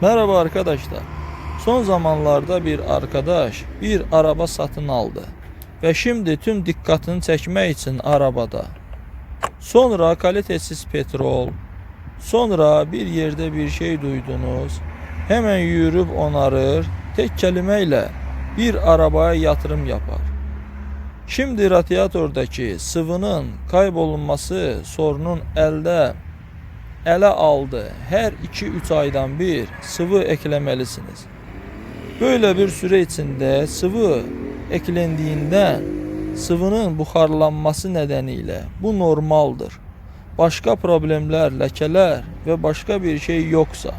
Merhaba arkadaşlar. Son zamanlarda bir arkadaş bir araba satın aldı ve şimdi tüm dikkatini çekmek için arabada. Sonra kalitesiz petrol, sonra bir yerde bir şey duydunuz, hemen yürüp onarır, tek kelimeyle bir arabaya yatırım yapar. Şimdi radyatordaki sıvının kaybolması sorunun elde ele aldı. Her 2-3 aydan bir sıvı eklemelisiniz. Böyle bir süre içinde sıvı eklendiğinden sıvının buharlanması nedeniyle bu normaldir. Başka problemler, lekeler ve başka bir şey yoksa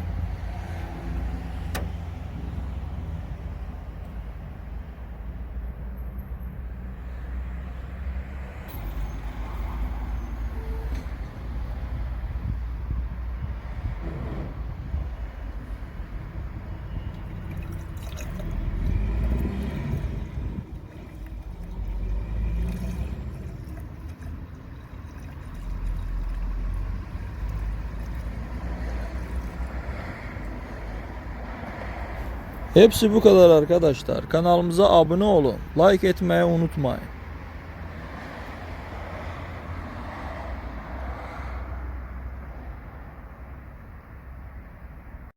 Hepsi bu kadar arkadaşlar. Kanalımıza abone olun. Like etmeyi unutmayın.